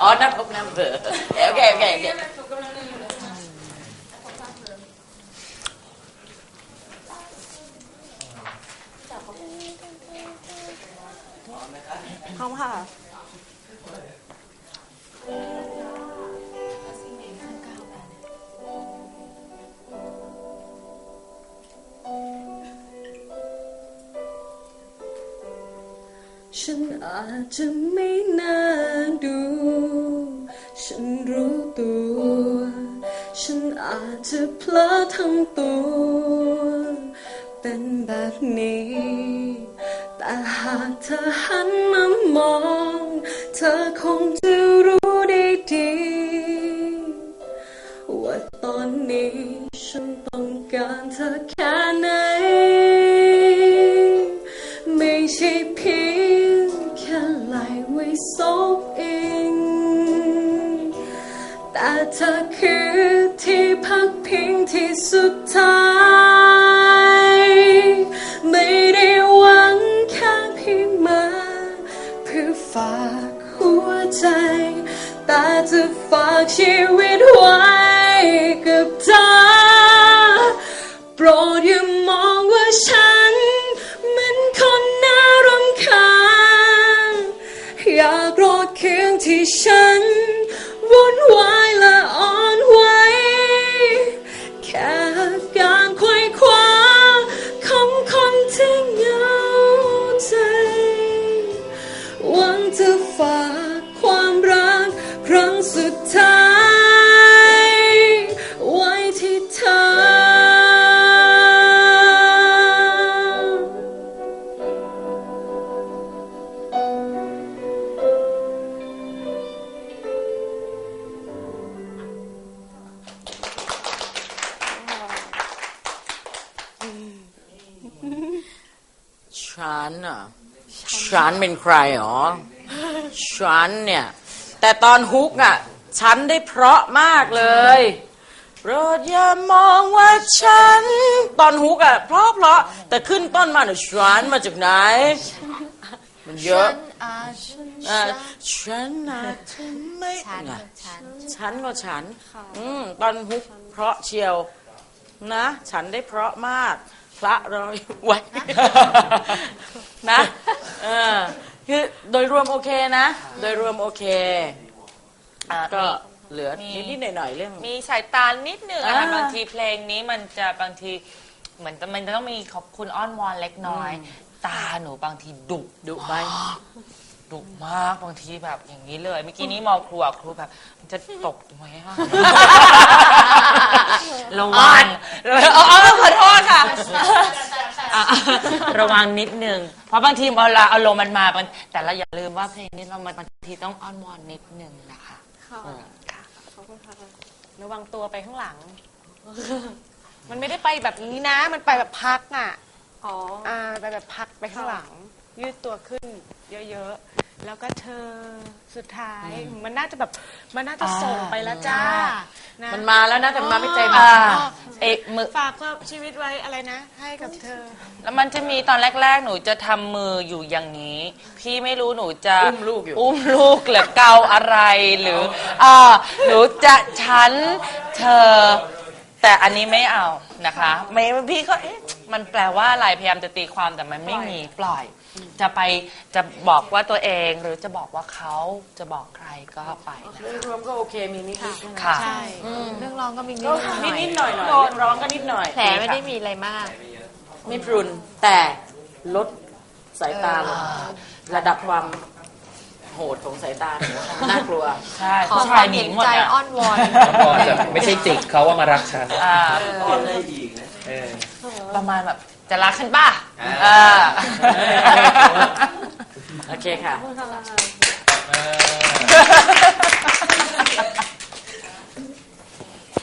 อ๋อนัดพบน้ำเบอโอเคโอเคโอเค พร้อมค่ะ ฉันอาจจะไม่น่าดู ฉันรู้ตัว ฉันอาจจะเพลอทั้งตัว เป็นแบบนี้ แต่หากเธอหันมามอง เธอคงจะรู้ได้ดี ว่าตอนนี้ฉันต้องการเธอแค่ไหน ไม่ใช่เพียง ซบอิงแต่เธอคือที่พักพิงที่สุดท้าย ไม่ได้หวังแค่เพียงมาเพื่อฝากหัวใจ แต่จะฝากชีวิตไว้กับเธอโปรดอย่ามองว่าฉัน อยากรอคืนที่ฉัน ฉันอะฉันเป็นใครหรอ ฉันเนี่ย แต่ตอนฮุกอะ ฉันได้เพราะมากเลยโปรดอย่ามองว่าฉัน ตอนฮุกอะ เพราะเพราะแต่ขึ้นต้นมาเนี่ยฉันมาจากไหน มันเยอะอะฉันอาจจะไม่ฉันน่ะฉันฉันก็ฉัน อืมตอนฮุกเพราะเชียว นะ ฉันได้เพราะมาก พระรออยู่ไว้ นะเออคือโดยรวมโอเคนะ โดยรวมโอเค อะก็มีเหลือมี นิดๆหน่อยๆเรื่อง มีสายตานิดหนึ่งอะค่ะอ่าบางทีเพลงนี้มันจะบางทีเหมือนมันจะต้องมีขอบคุณอ้อนวอนเล็กน้อย ตาหนูบางทีดุดุไป ดุมากบางทีแบบอย่างนี้เลยเมื่อกี้นี้มองครูอะครูแบบมันจะตกไหมอะระวังอ๋อขอโทษค่ะ อะระวังนิดนึง เพราะบางทีเวลาอารมณ์มันมามันแต่เราอย่าลืมว่าเพลงนี้เรามันบางทีต้องอ้อนวอนนิดนึงนะคะค่ะอืมค่ะ ขอบคุณค่ะระวังตัวไปข้างหลัง มันไม่ได้ไปแบบนี้นะ มันไปแบบพักอะ อ๋อ อ่า ไปแบบพักไปข้างหลัง ยืดตัวขึ้นเยอะๆ แล้วก็เธอสุดท้ายมันน่าจะแบบมันน่าจะส่งไปแล้วจ้านะมันมาแล้วนะแต่มันมาไม่เต็มอ่าเอกมือ ฝากความชีวิตไว้อะไรนะ ให้กับเธอ แล้วมันจะมีตอนแรก ๆ หนูจะทำมืออยู่อย่างนี้ พี่ไม่รู้หนูจะอุ้มลูกอยู่ อุ้มลูกหรือเกาอะไรหรืออ่าหนูจะฉันเธอ แต่อันนี้ไม่เอานะคะไม่พี่ก็เอ๊ะมันแปลว่าอะไรพยายามจะตีความแต่มันไม่มีปล่อย จะไปจะบอกว่าตัวเองหรือจะบอกว่าเขาจะบอกใครก็ไปนะโดยรวมก็โอเคมีนิดๆค่ะ ใช่เรื่องร้องก็มีนิก็ดหน่อยนิดๆหน่อยๆเรื่องร้องก็นิดหน่อย แผลไม่ได้มีอะไรมากไม่พรุนแต่ลดสายตาลงระดับความ โหดของสายตาน่ากลัว ใช่ขอผู้คชายวามหนีเห็นหมดใจเนี่ยอ้อนวอนพอจะไม่ใช่จิกเขาว่ามารักฉันอ่าเออ ประมาณแบบจะรักฉันป่ะอ่า เออ โอเคค่ะ เออ